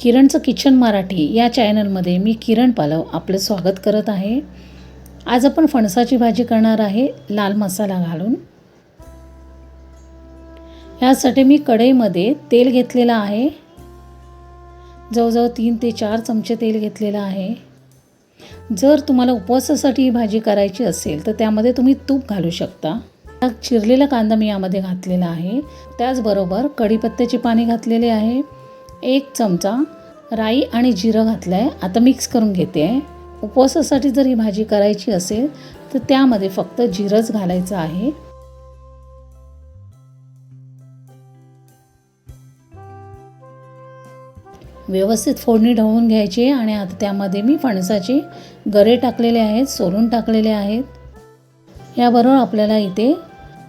किरणचं kitchen Marathi या चॅनलमध्ये मी किरण पालव आपलं स्वागत करत आहे. आज आपण फणसाची भाजी करणार आहे लाल मसाला घालून. यासाठी मी कढईमध्ये तेल घेतलेलं आहे. जवळजवळ तीन ते चार चमचे तेल घेतलेलं आहे. जर तुम्हाला उपवासासाठी ही भाजी करायची असेल तर त्यामध्ये तुम्ही तूप घालू शकता. चिरलेला कांदा मी यामध्ये घातलेला आहे. त्याचबरोबर कढीपत्त्याची पाणी घातलेले आहे. एक चमचा राई आणि जिरं घातलं आहे आता मिक्स करून घेते. आहे उपवासासाठी जर ही भाजी करायची असेल तर त्यामध्ये फक्त जिरंच घालायचं आहे. व्यवस्थित फोडणी ढवून घ्यायची आहे आणि आता त्यामध्ये मी फणसाचे गरे टाकलेले आहेत सोलून टाकलेले आहेत. याबरोबर आपल्याला इथे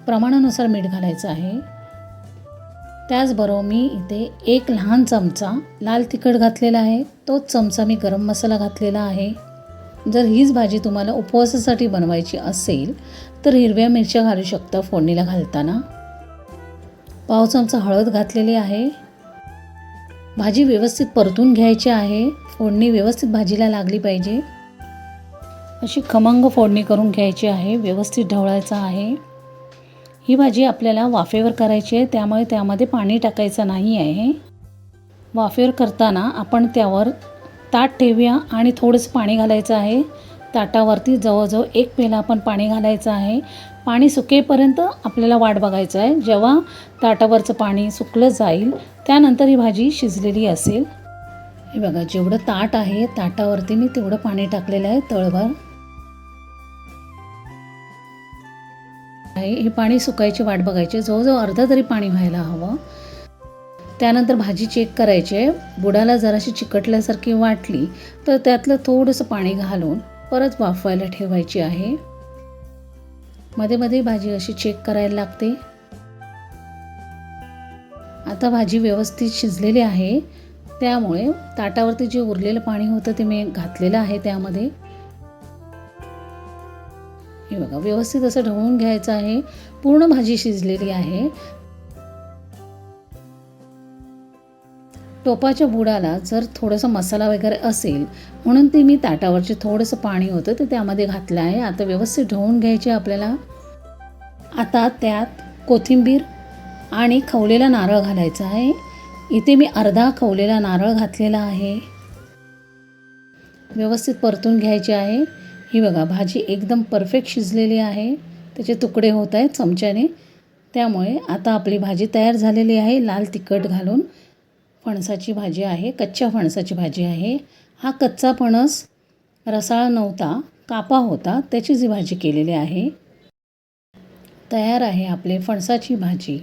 प्रमाणानुसार मीठ घालायचं आहे. त्याचबरोबर मी इथे एक लहान चमचा लाल तिखट घातलेला आहे. तोच चमचा मी गरम मसाला घातलेला आहे. जर हीच भाजी तुम्हाला उपवासासाठी बनवायची असेल तर हिरव्या मिरच्या घालू शकता फोडणीला घालताना. पाव चमचा हळद घातलेली आहे. भाजी व्यवस्थित परतून घ्यायची आहे. फोडणी व्यवस्थित भाजीला लागली पाहिजे. अशी खमंग फोडणी करून घ्यायची आहे. व्यवस्थित ढवळायचं आहे. ही भाजी आपल्याला वाफेवर करायची आहे त्यामुळे त्यामध्ये पाणी टाकायचं नाही आहे. वाफेवर करताना आपण त्यावर ताट ठेवूया आणि थोडंसं पाणी घालायचं आहे. ताटावरती जवळजवळ एक पेला आपण पाणी घालायचं आहे. पाणी सुकेपर्यंत आपल्याला वाट बघायचं आहे. जेव्हा ताटावरचं पाणी सुकलं जाईल त्यानंतर ही भाजी शिजलेली असेल. हे बघा जेवढं ताट आहे ताटावरती मी तेवढं पाणी टाकलेलं आहे. तळभर आहे. हे पाणी सुकायची वाट बघायची. जवळजवळ अर्धा तरी पाणी व्हायला हवं. त्यानंतर भाजी चेक करायची. आहे बुडाला जराशी चिकटल्यासारखी वाटली तर त्यातलं थोडंसं पाणी घालून परत वाफवायला ठेवायची आहे. मध्ये मध्ये भाजी अशी चेक करायला लागते. आता भाजी व्यवस्थित शिजलेली आहे. त्यामुळे ताटावरती जे उरलेलं पाणी होतं ते मी घातलेलं आहे त्यामध्ये. हे बघा व्यवस्थित असं ढवळून घ्यायचं आहे. पूर्ण भाजी शिजलेली आहे. टोपाच्या बुडाला जर थोडंसं मसाला वगैरे असेल म्हणून ते मी ताटावरचे थोडंसं पाणी होतं ते त्यामध्ये घातलं आहे. आता व्यवस्थित ढवळून घ्यायचे आपल्याला. आता त्यात कोथिंबीर आणि खवलेला नारळ घालायचा आहे. इथे मी अर्धा खवलेला नारळ घातलेला आहे. व्यवस्थित परतून घ्यायचे आहे. ही बघा भाजी एकदम परफेक्ट शिजलेली आहे. त्याचे तुकडे होत आहेत चमच्याने. त्यामुळे आता आपली भाजी तयार झालेली आहे लाल तिखट घालून. फणसाची भाजी आहे कच्च्या फणसाची भाजी आहे. हा कच्चा फणस रसाळ नव्हता कापा होता त्याची जी भाजी केलेली आहे. तयार आहे आपले फणसाची भाजी.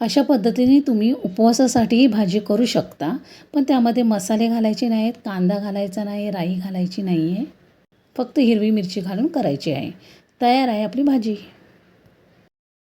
अशा पद्धतीने तुम्ही उपवासासाठी भाजी करू शकता. पण त्यामध्ये मसाले घालायचे नाहीत कांदा घालायचा नाही राई घालायची नाही आहे फक्त हिरवी मिरची घालून करायची आहे. तयार आहे आपली भाजी.